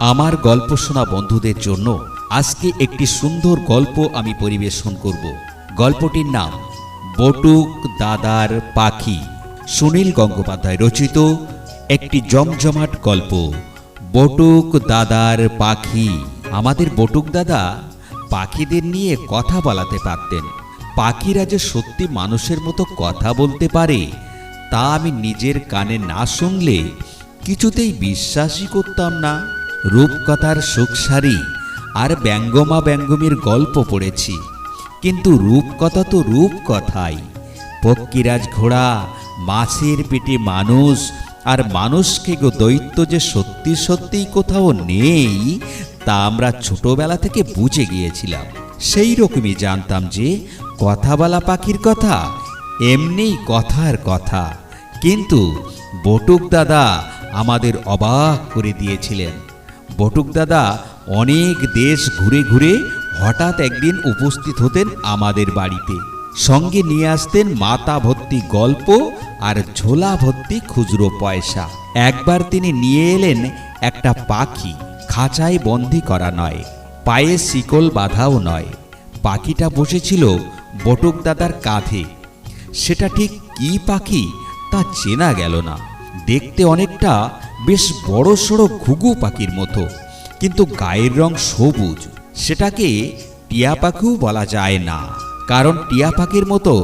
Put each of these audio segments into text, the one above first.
আমার গল্প শোনা বন্ধুদের জন্য আজকে একটি সুন্দর গল্প আমি পরিবেশন করব। গল্পটির নাম, বটুক দাদার পাখি। সুনীল গঙ্গোপাধ্যায় রচিত একটি জমজমাট গল্প, বটুক দাদার পাখি। আমাদের বটুক দাদা পাখিদের নিয়ে কথা বলাতে পারতেন। পাখিরা যে সত্যি মানুষের মতো কথা বলতে পারে, তা আমি নিজের কানে না শুনলে কিছুতেই বিশ্বাসই করতাম না। রূপকথার সুখসারি আর ব্যঙ্গমা ব্যঙ্গমের গল্প পড়েছি। কিন্তু রূপকথা তো রূপকথাই। পক্ষীরাজ ঘোড়া, মাছের পেটে মানুষ আর মানুষকে গো দৈত্য যে সত্যি সত্যিই কোথাও নেই, তা আমরা ছোটবেলা থেকে বুঝে গিয়েছিলাম। সেই রকমই জানতাম যে কথা বলা পাখির কথা, এমনিই কথার কথা। কিন্তু বটুক দাদা আমাদের অবাক করে দিয়েছিলেন। বটুক দাদা, অনেক দেশ ঘুরে ঘুরে হঠাৎ একদিন উপস্থিত হতেন আমাদের বাড়িতে। সঙ্গে নিয়ে আসতেন মাতা ভর্তি গল্প আর ঝোলা ভর্তি খুচরো পয়সা। একবার তিনি নিয়ে এলেন একটা পাখি, খাঁচায় বন্দি করা নয়, পায়ে শিকল বাঁধাও নয়। পাখিটা বসেছিল বটুক দাদার কাঁধে। সেটা ঠিক কি পাখি তা চেনা গেল না। দেখতে অনেকটা বেশ বড় সড়ো ঘুঘু পাখির মতো, কিন্তু গায়ের রং সবুজ। সেটাকে টিয়া পাখিও বলা যায় না, কারণ টিয়া পাখির মতো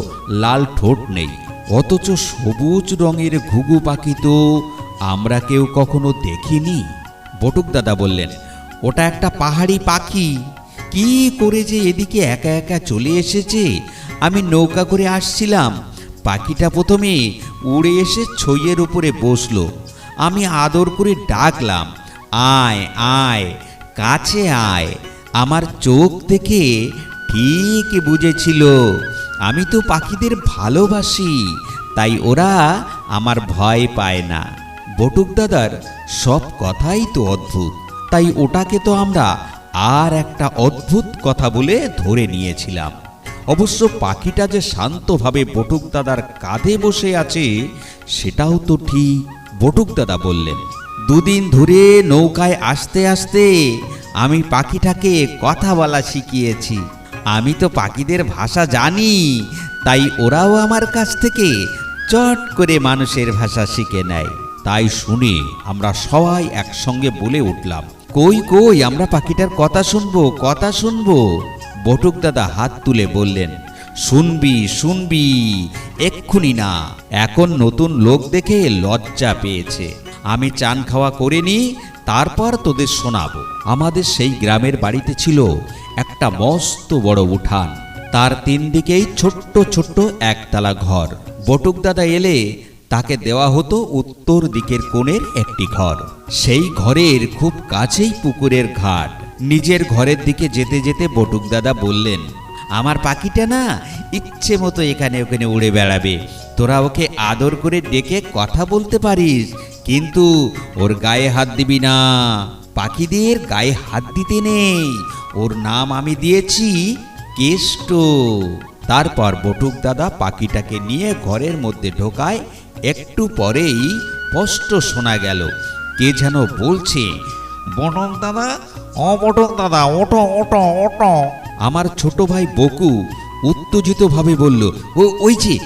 লাল ঠোঁট নেই। অথচ সবুজ রঙের ঘুঘু পাখি তো আমরা কেউ কখনো দেখিনি। বটুক দাদা বললেন, ওটা একটা পাহাড়ি পাখি। কি করে যে এদিকে একা একা চলে এসেছে? আমি নৌকা করে আসছিলাম। পাখিটা প্রথমে উড়ে এসে ছইয়ের উপরে বসল। আমি আদর করে ডাকলাম, আয় আয়, কাছে আয়। আমার চোখ দেখে ঠিক বুঝেছিল, আমি তো পাখিদের ভালোবাসি, তাই ওরা আমার ভয় পায় না। বটুক দাদার সব কথাই তো অদ্ভুত, তাই ওটাকে তো আমরা আর একটা অদ্ভুত কথা বলে ধরে নিয়েছিলাম। অবশ্য পাখিটা যে শান্তভাবে বটুক দাদার কাঁধে বসে আছে, সেটাও তো ঠিক বটুক দাদা বললেন, দুদিন ধরে নৌকায় আসতে আসতে আমি পাখিটাকে কথা বলা শিখিয়েছি। আমি তো পাখিদের ভাষা জানি, তাই ওরাও আমার কাছ থেকে চট করে মানুষের ভাষা শিখে নেয়। তাই শুনে আমরা সবাই একসঙ্গে বলে উঠলাম, কই কই, আমরা পাখিটার কথা শুনব কথা শুনব? বটুক দাদা হাত তুলে বললেন শুনবি শুনবি, এক্ষুনি না। এখন নতুন লোক দেখে লজ্জা পেয়েছে। আমি চান খাওয়া করে নি তারপর তোদের শোনাবো। আমাদের সেই গ্রামের বাড়িতে ছিল একটা মস্ত বড় উঠান। তার তিন দিকেই ছোট্ট ছোট্ট একতলা ঘর। বটুক দাদা এলে তাকে দেওয়া হতো উত্তর দিকের কোণের একটি ঘর। সেই ঘরের খুব কাছেই পুকুরের ঘাট। নিজের ঘরের দিকে যেতে যেতে বটুক দাদা বললেন আমার পাখিটা না ইচ্ছে মতো এখানে ওখানে উড়ে বেড়াবে। তোরা ওকে আদর করে ডেকে কথা বলতে পারিস, কিন্তু ওর গায়ে হাত দিবি না। পাখিদের গায়ে হাত দিতে নেই। ওর নাম আমি দিয়েছি কেষ্ট। তারপর বটুক দাদা পাখিটাকে নিয়ে ঘরের মধ্যে ঢোকায়। একটু পরেই স্পষ্ট শোনা গেল, কে যেন বলছে, বটক দাদা বটক দাদা ওটো ওটো ওটো আমার ছোট ভাই বকু উত্তেজিতভাবে বলল, ও, ওই যে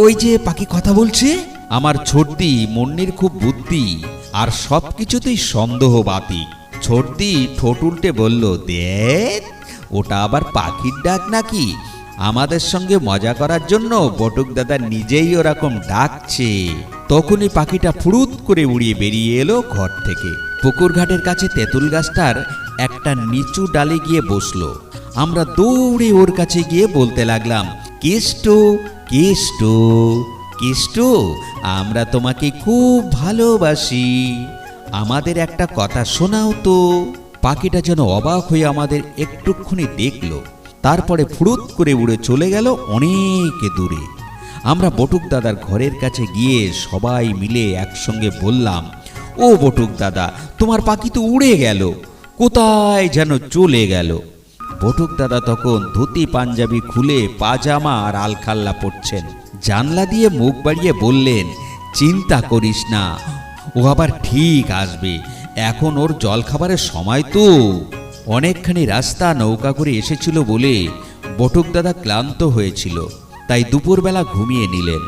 ওই যে পাখি কথা বলছে? আমার ছোটদি মন্নির খুব বুদ্ধি আর সব কিছুতেই সন্দেহবাদী। ছোটদি ঠোঁট উল্টে বলল, দেখ, ওটা আবার পাখির ডাক নাকি? আমাদের সঙ্গে মজা করার জন্য বটুক দাদা নিজেই ওরকম ডাকছে। তখনই পাখিটা ফুরুত করে উড়িয়ে বেরিয়ে এলো ঘর থেকে। পুকুর ঘাটের কাছে তেঁতুল গাছটার একটা নিচু ডালে গিয়ে বসল। আমরা দৌড়ে ওর কাছে গিয়ে বলতে লাগলাম, কেষ্ট কেষ্ট কেষ্ট, আমরা তোমাকে খুব ভালোবাসি। আমাদের একটা কথা শোনাও তো। পাখিটা যেন অবাক হয়ে আমাদের একটুক্ষণি দেখল। তারপরে ফুরুত করে উড়ে চলে গেল অনেক দূরে। আমরা বটুক দাদার ঘরের কাছে গিয়ে সবাই মিলে একসঙ্গে বললাম, ও বটুক দাদা, তোমার পাখি তো উড়ে গেল। কোথায় যেন চলে গেল? বটুক দাদা তখন ধুতি পাঞ্জাবি খুলে পাজামা আর আলখাল্লা পড়ছেন জানলা দিয়ে মুখ বাড়িয়ে বললেন, চিন্তা করিস না, ও আবার ঠিক আসবে। এখন ওর জল খাবারের সময় তো। অনেকখানি রাস্তা নৌকা করে এসেছিল বলে বটুক দাদা ক্লান্ত হয়েছিল, তাই দুপুরবেলা ঘুমিয়ে নিলেন।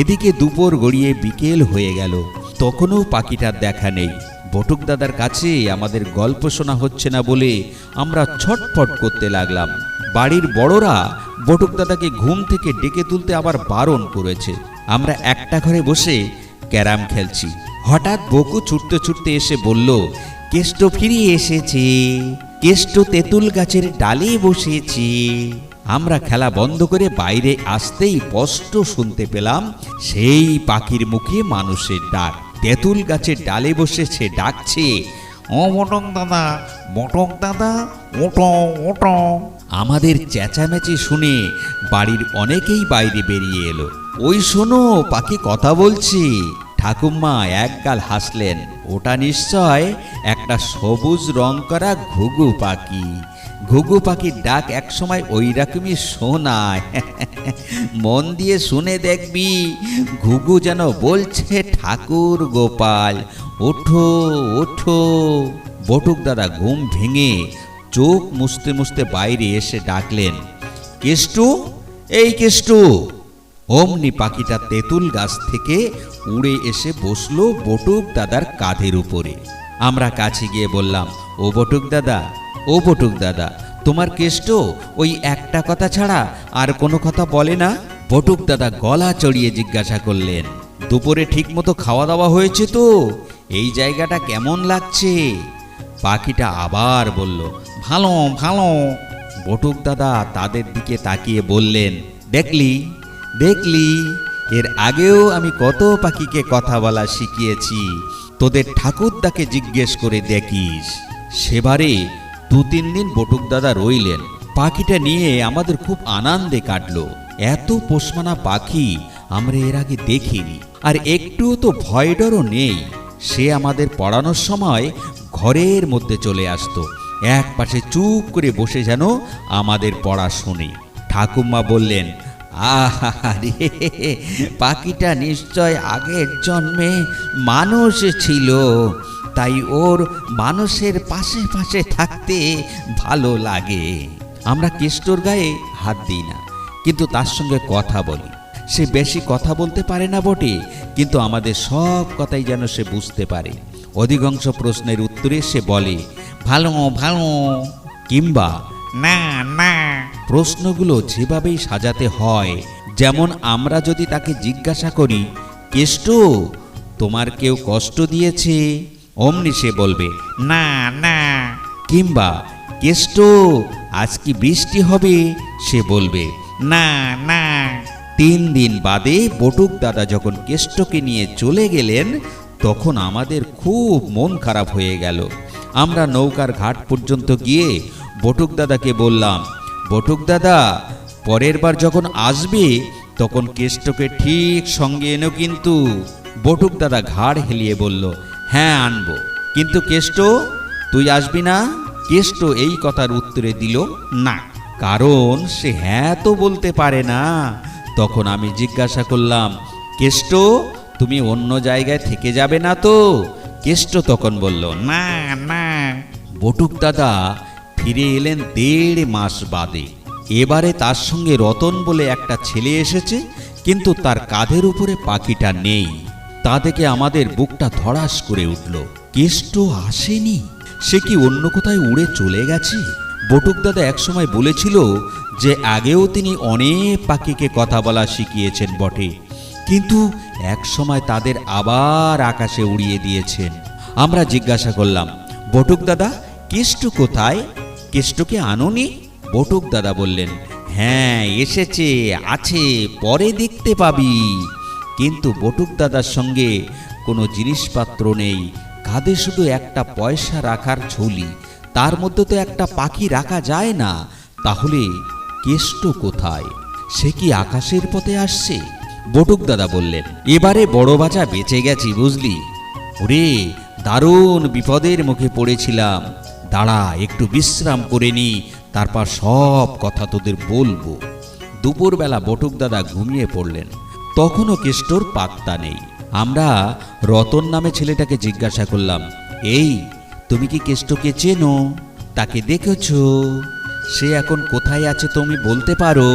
এদিকে দুপুর গড়িয়ে বিকেল হয়ে গেল, তখনও পাখিটার দেখা নেই। বটুক দাদার কাছে আমাদের গল্প শোনা হচ্ছে না বলে আমরা ছটফট করতে লাগলাম। বাড়ির বড়রা বটুক দাদাকে ঘুম থেকে ডেকে তুলতে আবার বারণ করেছে। আমরা একটা ঘরে বসে ক্যারাম খেলছি। হঠাৎ বকু ছুটতে ছুটতে এসে বলল, কেষ্ট ফিরিয়ে এসেছে, কেষ্ট তেঁতুল গাছের ডালে বসেছে। আমরা খেলা বন্ধ করে বাইরে আসতেই স্পষ্ট শুনতে পেলাম, সেই পাখির মুখে মানুষের ডাক। তেঁতুল গাছের ডালে বসে সে ডাকছে, ও মোটক দাদা মোটক দাদা ওটো ওটো আমাদের চেঁচামেচি শুনে বাড়ির অনেকেই বাইরে বেরিয়ে এলো। ওই শোনো, পাখি কথা বলছি। ঠাকুমা একগাল হাসলেন, ওটা নিশ্চয় একটা সবুজ রং করা ঘুঘু পাখি। ঘুঘু পাখির ডাক একসময় ওই রকমই শোনায়। মন দিয়ে শুনে দেখবি, ঘুঘু যেন বলছে, ঠাকুর গোপাল, ওঠো ওঠো। বটুক দাদা ঘুম ভেঙে চোখ মুছতে মুছতে বাইরে এসে ডাকলেন, কেষ্টু, এই কেষ্টু। অমনি পাখিটা তেঁতুল গাছ থেকে উড়ে এসে বসল বটুক দাদার কাঁধের উপরে। আমরা কাছে গিয়ে বললাম, ও বটুক দাদা ও বটুক দাদা, তোমার কেষ্ট ওই একটা কথা ছাড়া আর কোনো কথা বলে না? বটুক দাদা গলা চড়িয়ে জিজ্ঞাসা করলেন, দুপুরে ঠিকমতো খাওয়া দাওয়া হয়েছে তো? এই জায়গাটা কেমন লাগছে? পাখিটা আবার বলল, ভালো ভালো। বটুক দাদা তাদের দিকে তাকিয়ে বললেন, দেখলি দেখলি, এর আগেও আমি কত পাখিকে কথা বলা শিখিয়েছি, তোদের ঠাকুরদাকে জিজ্ঞেস করে দেখিস। সেবারে দু তিন দিন বটুক দাদা রইলেন। পাখিটা নিয়ে আমাদের খুব আনন্দে কাটল। এত পোষমানা পাখি আমরা এর আগে দেখিনি। আর একটুও তো ভয় ডরও নেই। সে আমাদের পড়ানোর সময় ঘরের মধ্যে চলে আসতো। এক পাশে চুপ করে বসে যেন আমাদের পড়া শুনে। ঠাকুমা বললেন আহারে পাখিটা নিশ্চয় আগের জন্মে মানুষ ছিল। তাই ওর মানুষের পাশে পাশে থাকতে ভালো লাগে। আমরা কেষ্টর গায়ে হাত দিই না, কিন্তু তার সঙ্গে কথা বলি। সে বেশি কথা বলতে পারে না বটে, কিন্তু আমাদের সব কথাই যেন সে বুঝতে পারে। অধিকাংশ প্রশ্নের উত্তরে সে বলে, ভালো ভালো, কিংবা না না। প্রশ্নগুলো যেভাবেই সাজাতে হয়, যেমন আমরা যদি তাকে জিজ্ঞাসা করি, কেষ্ট, তোমার কেউ কষ্ট দিয়েছে? অমনি সে বলবে, না না। কিংবা, কেষ্ট, আজ কি বৃষ্টি হবে? সে বলবে, না না। তিন দিন বাদে বটুক দাদা যখন কেষ্টকে নিয়ে চলে গেলেন, তখন আমাদের খুব মন খারাপ হয়ে গেল। আমরা নৌকার ঘাট পর্যন্ত গিয়ে বটুক দাদাকে বললাম, বটুক দাদা, পরের বার যখন আসবে, তখন কেষ্টকে ঠিক সঙ্গে এনো কিন্তু। বটুক দাদা ঘাড় হেলিয়ে বলল হ্যাঁ আনব। কিন্তু কেষ্ট, তুই আসবি না? কেষ্ট এই কথার উত্তরে দিল, না। কারণ সে হ্যাঁ তো বলতে পারে না। তখন আমি জিজ্ঞাসা করলাম, কেষ্ট, তুমি অন্য জায়গায় থেকে যাবে না তো? কেষ্ট তখন বলল, না না। বটুক দাদা ফিরে এলেন দেড় মাস বাদে। এবারে তার সঙ্গে রতন বলে একটা ছেলে এসেছে, কিন্তু তার কাঁধের উপরে পাখিটা নেই। তা দেখে আমাদের বুকটা ধড়াস করে উঠল। কেষ্ট আসেনি? সে কি অন্য কোথায় উড়ে চলে গেছে? বটুক দাদা একসময় বলেছিল যে আগেও তিনি অনেক পাখিকে কথা বলা শিখিয়েছেন বটে। কিন্তু একসময় তাদের আবার আকাশে উড়িয়ে দিয়েছেন। আমরা জিজ্ঞাসা করলাম, বটুক দাদা, কেষ্ট কোথায়? কেষ্টকে আনোনি? বটুক দাদা বললেন হ্যাঁ এসেছে, আছে, পরে দেখতে পাবি। কিন্তু বটুক দাদার সঙ্গে কোনো জিনিসপত্র নেই। কাঁধে শুধু একটা পয়সা রাখার ঝুলি তার মধ্যে তো একটা পাখি রাখা যায় না। তাহলে কেষ্ট কোথায়? সে কি আকাশের পথে আসছে? বটুক দাদা বললেন, এবারে বড় বাজা বেঁচে গেছি, বুঝলি? ওরে, দারুণ বিপদের মুখে পড়েছিলাম। দাঁড়া, একটু বিশ্রাম করে নি, তারপর সব কথা তোদের বলব। দুপুরবেলা বটুক দাদা ঘুমিয়ে পড়লেন। তখনও কেষ্টর পাত্তা নেই। আমরা রতন নামে ছেলেটাকে জিজ্ঞাসা করলাম, এই, তুমি কি কেষ্টকে চেনো? তাকে দেখেছ? সে এখন কোথায় আছে তুমি বলতে পারো?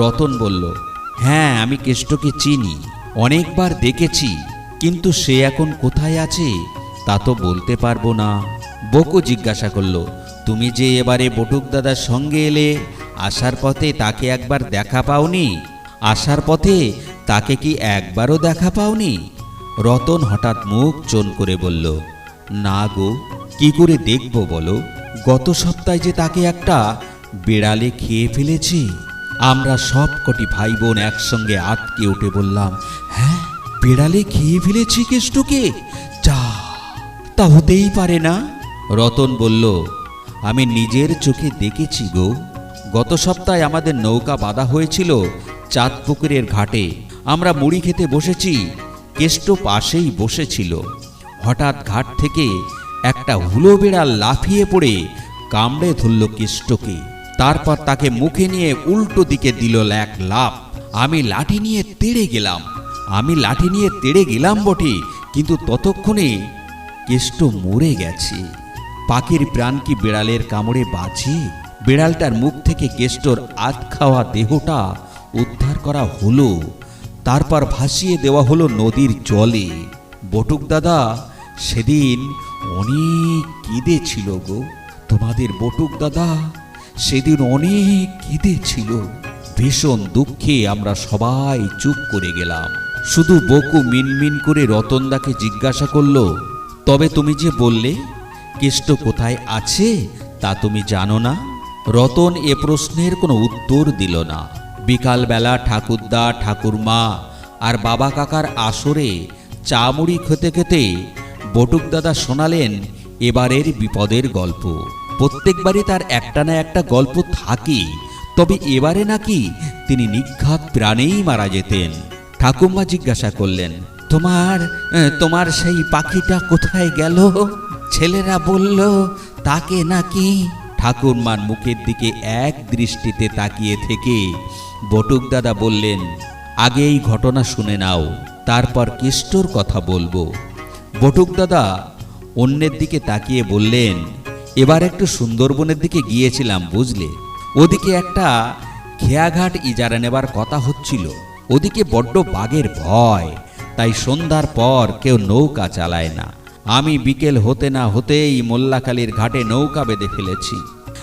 রতন বলল হ্যাঁ আমি কেষ্টকে চিনি, অনেকবার দেখেছি, কিন্তু সে এখন কোথায় আছে তা তো বলতে পারব না। বকু জিজ্ঞাসা করল, তুমি যে এবারে বটুক দাদার সঙ্গে এলে, আসার পথে তাকে একবার দেখা পাওনি? আসার পথে তাকে কি একবারও দেখা পাওনি? রতন হঠাৎ মুখ চোন করে বলল, না গো, কি করে দেখব বলো? গত সপ্তাহে যে তাকে একটা বেড়ালে খেয়ে ফেলেছি, আমরা সব কটি ভাই বোন একসঙ্গে আটকে উঠে বললাম হ্যাঁ বেড়ালে খেয়ে ফেলেছি কেষ্টকে? যা, তা হতেই পারে না? রতন বলল, আমি নিজের চোখে দেখেছি গো। গত সপ্তাহে আমাদের নৌকা বাঁধা হয়েছিল চাঁদপুকুরের ঘাটে। আমরা মুড়ি খেতে বসেছি, কেষ্ট পাশেই বসেছিল। হঠাৎ ঘাট থেকে একটা হুলো বেড়াল লাফিয়ে পড়ে কামড়ে ধরল কেষ্টকে। তারপর তাকে মুখে নিয়ে উল্টো দিকে দিল এক লাফ। আমি লাঠি নিয়ে তেড়ে গেলাম। আমি লাঠি নিয়ে তেড়ে গেলাম বটে, কিন্তু ততক্ষণে কেষ্ট মরে গেছে। পাখির প্রাণ কি বিড়ালের কামড়ে বাঁচে? বেড়ালটার মুখ থেকে কেষ্টর আত খাওয়া দেহটা উদ্ধার করা হলো। তারপর ভাসিয়ে দেওয়া হলো নদীর জলে। বটুক দাদা, সেদিন অনেক কেঁদেছিল গো। তোমাদের বটুক দাদা, সেদিন অনেক কেঁদেছিল। ভীষণ দুঃখে আমরা সবাই চুপ করে গেলাম। শুধু বকু মিনমিন করে রতনদাকে জিজ্ঞাসা করল, তবে তুমি যে বললে, কেষ্ট কোথায় আছে তা তুমি জানো না? রতন এ প্রশ্নের কোনো উত্তর দিল না। বিকালবেলা ঠাকুরদা, ঠাকুরমা আর বাবা কাকার আসরে চা মুড়ি খেতে খেতে বটুক দাদা শোনালেন এবারের বিপদের গল্প। প্রত্যেকবারই তার একটা না একটা গল্প থাকে, তবে এবারে নাকি তিনি নিঘাত প্রাণেই মারা যেতেন। ঠাকুমা জিজ্ঞাসা করলেন, তোমার তোমার সেই পাখিটা কোথায় গেল? ছেলেরা বলল, তাকে নাকি? ঠাকুরমার মুখের দিকে এক দৃষ্টিতে তাকিয়ে থেকে বটুক দাদা বললেন, আগে এই ঘটনা শুনে নাও, তারপর কেষ্টর কথা বলব। বটুক দাদা অন্যের দিকে তাকিয়ে বললেন, এবার একটু সুন্দরবনের দিকে গিয়েছিলাম, বুঝলে? ওদিকে একটা খেয়াঘাট ইজারা নেবার কথা হচ্ছিল। ওদিকে বড্ড বাঘের ভয়, তাই সন্ধ্যার পর কেউ নৌকা চালায় না। আমি বিকেল হতে না হতেই মোল্লাখালীর ঘাটে নৌকা বেঁধে ফেলেছি।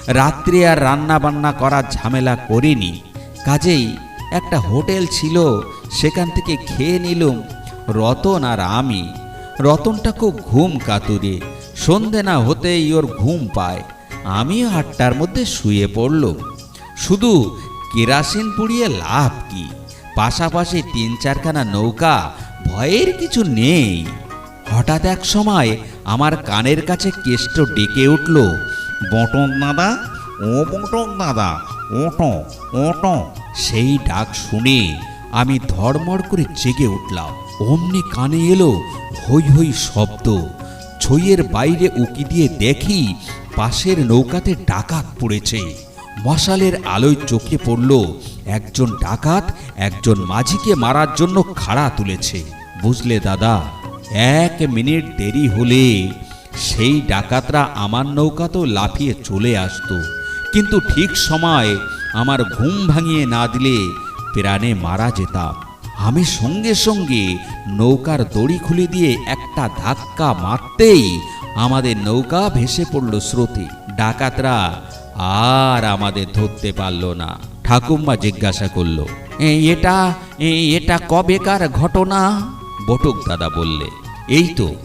রাত্রে আর রান্না বান্না করার ঝামেলা করিনি। কাজেই একটা হোটেল ছিল, সেখান থেকে খেয়ে নিলুম রতন আর আমি। রতনটা খুব ঘুম কাতুরে, সন্ধে না হতেই ওর ঘুম পায়। আমিও আটটার মধ্যে শুয়ে পড়লুম। শুধু কেরাসিন পুড়িয়ে লাভ কি? পাশাপাশি তিন চারখানা নৌকা ভয়ের কিছু নেই। হঠাৎ এক সময় আমার কানের কাছে কেষ্ট ডেকে উঠল, বটন দাদা, ও বটন দাদা ওটো ওটো, সেই ডাক শুনে আমি ধড়মড় করে জেগে উঠলাম। অমনি কানে এলো হই হই শব্দ। ছইয়ের বাইরে উকি দিয়ে দেখি পাশের নৌকাতে ডাকাত পড়েছে। মশালের আলোয় চোখে পড়ল, একজন ডাকাত একজন মাঝিকে মারার জন্য খাড়া তুলেছে। বুঝলে দাদা, এক মিনিট দেরি হলে সেই ডাকাতরা আমার নৌকাতেও লাফিয়ে চলে আসতো। কিন্তু ঠিক সময় আমার ঘুম ভাঙিয়ে না দিলে প্রাণে মারা যেতাম। আমি সঙ্গে সঙ্গে নৌকার দড়ি খুলে দিয়ে একটা ধাক্কা মারতেই আমাদের নৌকা ভেসে পড়ল স্রোতে। ডাকাতরা আর আমাদের ধরতে পারল না। ঠাকুম্মা জিজ্ঞাসা করল "এ, এটা এটা কবেকার ঘটনা? বটক দাদা বললে এই তো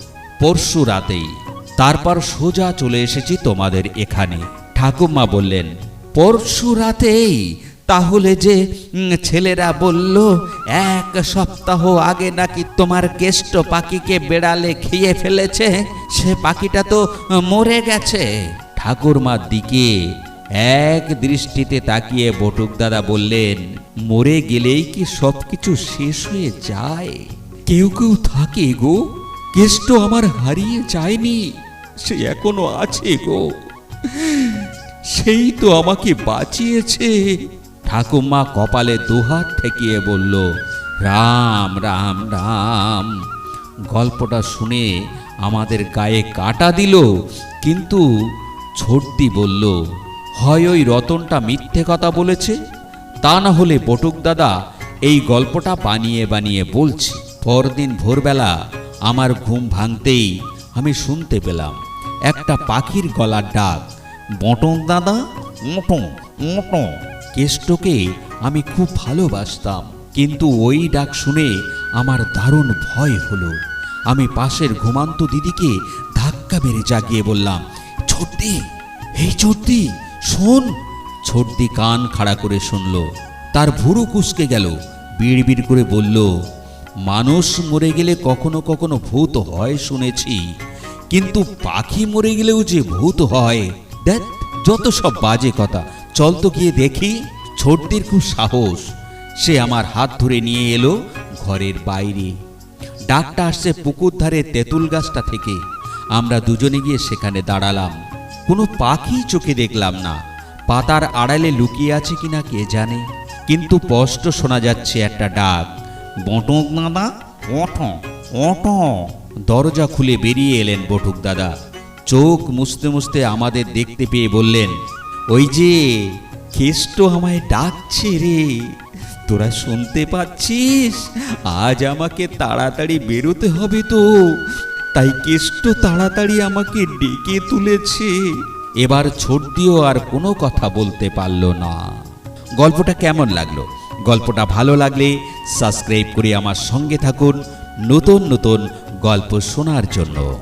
পরশু রাতেই। তারপর সোজা চলে এসেছি তোমাদের এখানে। ঠাকুমা বললেন, পরশু রাতেই তাহলে যে ছেলেরা বলল, এক সপ্তাহ আগে নাকি তোমার কেষ্ট পাখিকে বেড়ালে খেয়ে ফেলেছে, সে পাখিটা তো মরে গেছে। ঠাকুরমার দিকে এক দৃষ্টিতে তাকিয়ে বটুক দাদা বললেন, মরে গেলেই কি সবকিছু শেষ হয়ে যায়? কেউ কেউ থাকে গো, কেষ্ট আমার হারিয়ে যায়নি, সে এখনও আছে গো। সেই তো আমাকে বাঁচিয়েছে। ঠাকুমা কপালে দুহাত ঠেকিয়ে বলল, রাম রাম রাম। গল্পটা শুনে আমাদের গায়ে কাটা দিল, কিন্তু ছোটদি বলল, হয় ওই রতনটা মিথ্যে কথা বলেছে? তা না হলে বটুক দাদা, এই গল্পটা বানিয়ে বানিয়ে বলছে। পরদিন ভোরবেলা আমার ঘুম ভাঙতেই আমি শুনতে পেলাম, একটা পাখির গলার ডাক। বটক দাদা ওটো ওটো কেষ্টকে আমি খুব ভালোবাসতাম, কিন্তু ওই ডাক শুনে আমার দারুণ ভয় হলো। আমি পাশের ঘুমান্ত দিদিকে ধাক্কা মেরে জাগিয়ে বললাম ছোটদি এই ছোটদি শোন। ছোটদি কান খাড়া করে শুনল। তার ভুরু কুসকে গেল বিড় করে বলল, মানুষ মরে গেলে কখনো কখনো ভূত হয় শুনেছি, কিন্তু পাখি মরে গেলেও যে ভূত হয় দেখ, যত সব বাজে কথা, চল তো গিয়ে দেখি, ছোটদের খুব সাহস। সে আমার হাত ধরে নিয়ে এলো ঘরের বাইরে। ডাকটা আসছে পুকুর ধারে তেঁতুল গাছটা থেকে। আমরা দুজনে গিয়ে সেখানে দাঁড়ালাম। কোনো পাখি চোখে দেখলাম না। পাতার আড়ালে লুকিয়ে আছে কিনা কে জানে। কিন্তু স্পষ্ট শোনা যাচ্ছে একটা ডাক। বটক দাদা ওটো ওটো দরজা খুলে বেরিয়ে এলেন বটুক দাদা। চোখ মুছতে মুছতে আমাদের দেখতে পেয়ে বললেন, ওই যে কেষ্ট আমায় ডাকছে রে, তোরা শুনতে পাচ্ছিস? আজ আমাকে তাড়াতাড়ি বেরোতে হবে তো, তাই কেষ্ট তাড়াতাড়ি আমাকে ডেকে তুলেছে। এবার ছোট দিয়েও আর কোনো কথা বলতে পারল না। গল্পটা কেমন লাগল? গল্পটা ভালো লাগলে সাবস্ক্রাইব করে আমার সঙ্গে থাকুন নতুন নতুন গল্প শোনার জন্য।